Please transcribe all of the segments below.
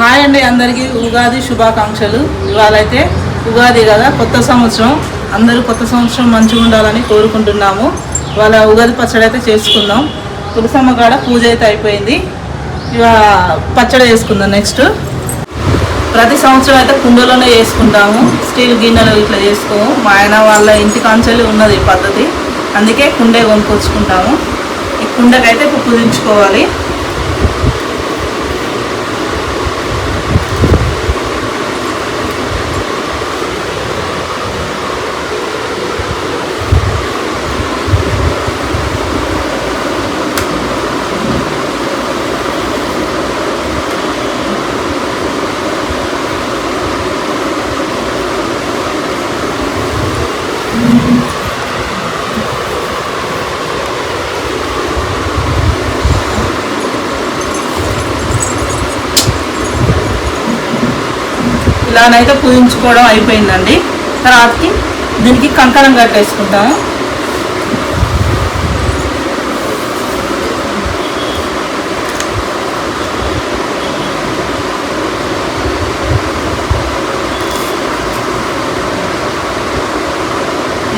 Hi అండి అందరికీ ఉగాది శుభాకాంక్షలు. ఇవాళ అయితే ఉగాది కదా కొత్త సంవత్సరం. అందరూ కొత్త సంవత్సరం మంచిగా ఉండాలని కోరుకుంటున్నాము. ఇవాళ ఉగాది పచ్చడి అయితే చేసుకుందాం. తులసమ్మ కాడ పూజ అయితే అయిపోయింది. ఇవా పచ్చడి చేసుకుందాం నెక్స్ట్. ప్రతి సంవత్సరం అయితే కుండలోనే చేసుకుంటాము. స్టీల్ గిన్నెలు ఇట్లా చేసుకోము. మా ఆయన వాళ్ళ ఇంటి కాంచెల్లి ఉన్నది ఈ పద్ధతి. అందుకే కుండే కొనుక్కొచ్చుకుంటాము. ఈ కుండకైతే ఇప్పుడు పూజించుకోవాలి ఇలానైతే పూయించుకోవడం అయిపోయిందండి. తర్వాతకి దీనికి కంకణం కట్టేసుకుంటాము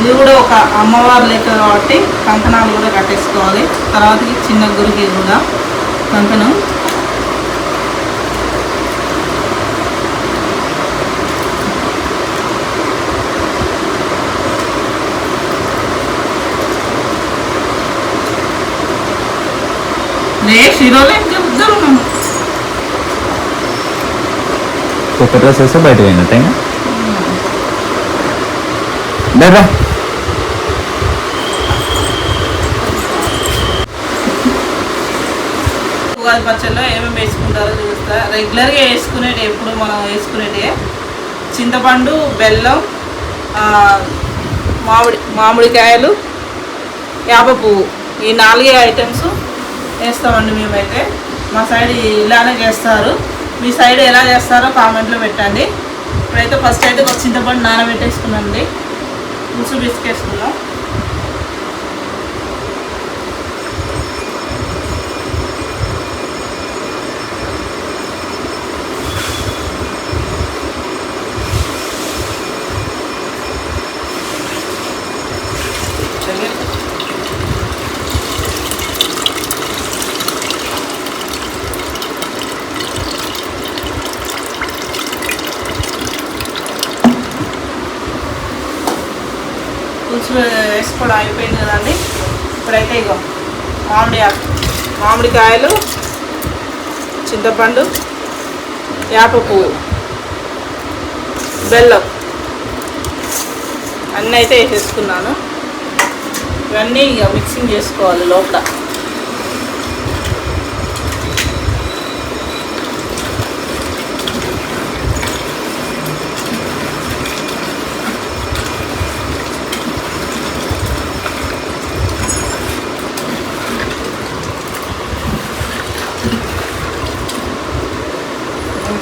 ఇది కూడా ఒక అమ్మవారి లెక్క కాబట్టి కంకణాలు కూడా కట్టేసుకోవాలి. తర్వాత చిన్న గురికి కూడా కంకణం. లే షిరోలే ఇద్దరు ఉన్నాము ఒక డ్రెస్ వేస్తే బయట పోయినట్టే లేదా ఉగాది పచ్చళ్ళలో ఏమేమి వేసుకుంటారో చూస్తా రెగ్యులర్గా వేసుకునేటి ఎప్పుడు మనం వేసుకునేటి చింతపండు బెల్లం మామిడి మామిడికాయలు వేప పువ్వు. ఈ నాలుగే ఐటమ్స్ వేస్తామండి మేమైతే. మా సైడ్ ఇలానే చేస్తారు. మీ సైడ్ ఎలా చేస్తారో కామెంట్లో పెట్టండి. ఇప్పుడైతే ఫస్ట్ అయితే ఒక చింతపండు అండి పులుసు బిస్కేసుకున్నాం పులుసు వేసుకోవడం అయిపోయింది కదండి. ఇప్పుడైతే ఇగో మామిడి మామిడికాయలు చింతపండు వేప పువ్వు బెల్లం. అన్నీ అయితే వేసేసుకున్నాను. ఇవన్నీ ఇక మిక్సింగ్ చేసుకోవాలి లోపల.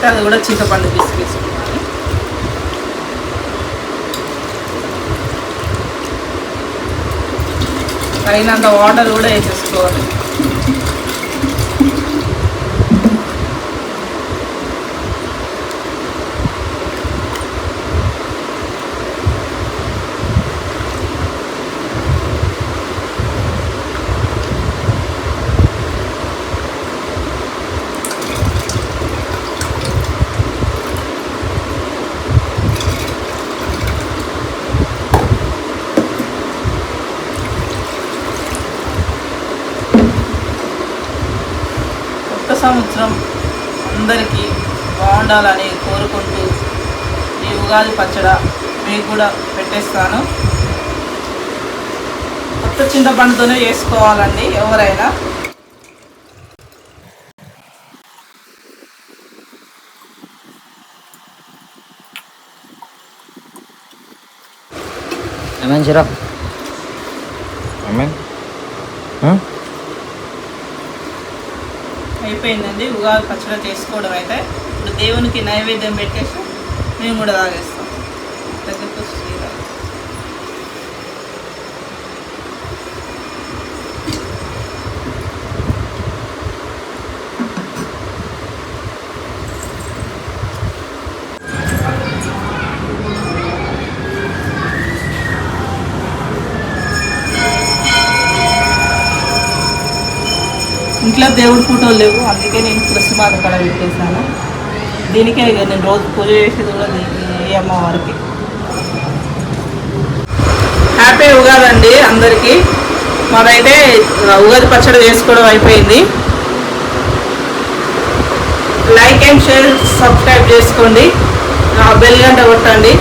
ఇంకా అది కూడా చింతపండు పిసి తీసుకేసుకున్నాను తగినంత వాటర్ కూడా వేసేసుకోవాలి కొత్త సంవత్సరం అందరికీ బాగుండాలని కోరుకుంటూ ఈ ఉగాది పచ్చడ మీకు కూడా పెట్టేస్తాను. కొత్త చింతపండుతోనే చేసుకోవాలండి ఎవరైనా. ఏమైనా అయిపోయిందండి. ఉగాది పచ్చడి చేసుకోవడం అయితే. ఇప్పుడు దేవునికి నైవేద్యం పెట్టేసి మేము కూడా తాగేస్తాం. ఇంట్లో దేవుడి ఫోటోలు లేవు. అందుకే నేను తులసి మాత కడ పెట్టేశాను. దీనికే ఇక నేను రోజు పూజ చేసేది కూడా ఈ అమ్మవారికి. హ్యాపీ ఉగాది అండి అందరికీ. మాదైతే ఉగాది పచ్చడి చేసుకోవడం అయిపోయింది. లైక్ అండ్ షేర్ సబ్స్క్రైబ్ చేసుకోండి. బెల్ గంట కొట్టండి.